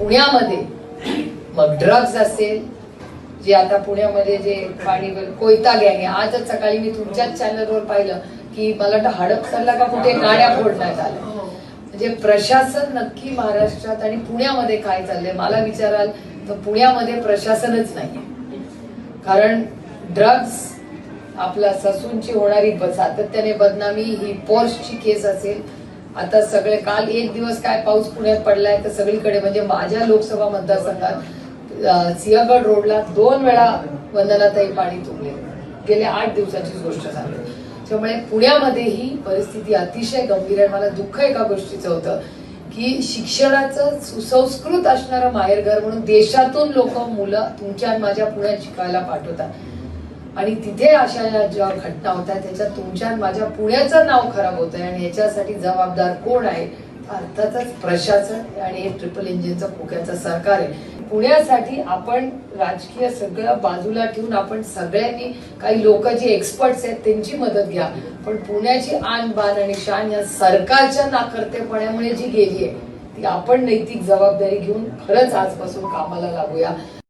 पुण्यामध्ये मग ड्रग्ज असेल जे आता पुण्यामध्ये जे पाणी कोयता गँग आहे. आजच सकाळी मी तुमच्याच चॅनलवर पाहिलं की मला वाटतं हडपसरला का कुठे गाड्या फोडण्यात आल्या. म्हणजे प्रशासन नक्की महाराष्ट्रात आणि पुण्यामध्ये काय चाललंय मला विचाराल तर पुण्यामध्ये प्रशासनच नाही कारण ड्रग्ज आपला ससूनची होणारी सातत्याने बदनामी ही पोर्सची केस असेल. आता सगळे काल एक दिवस काय पाऊस पुण्यात पडलाय तर सगळीकडे म्हणजे माझ्या लोकसभा मतदारसंघात सिंहगड रोडला दोन वेळा वंदनाताई पाणी तुंबले. गेल्या आठ दिवसाची गोष्ट झाली. त्यामुळे पुण्यामध्ये ही परिस्थिती अतिशय गंभीर आहे. मला दुःख एका गोष्टीचं होतं की शिक्षणाचं सुसंस्कृत असणारं माहेरघर म्हणून देशातून लोक मुलं तुमच्या माझ्या पुण्यात शिकायला पाठवतात. आणि तिथे अशा या ज्या घटना होत आहेत त्याच्यात तुमच्या माझ्या पुण्याचं नाव खराब होत आहे आणि याच्यासाठी जबाबदार कोण आहे? अर्थातच प्रशासन आणि हे ट्रिपल इंजिनचं खोक्याचं सरकार आहे. पुण्यासाठी आपण राजकीय सगळं बाजूला ठेवून आपण सगळ्यांनी काही लोक जे एक्सपर्ट्स आहेत त्यांची मदत घ्या. पण पुण्याची आन बान आणि शान या सरकारच्या नाकर्तेपणामुळे जी गेली आहे ती आपण नैतिक जबाबदारी घेऊन खरंच आजपासून कामाला लागूया.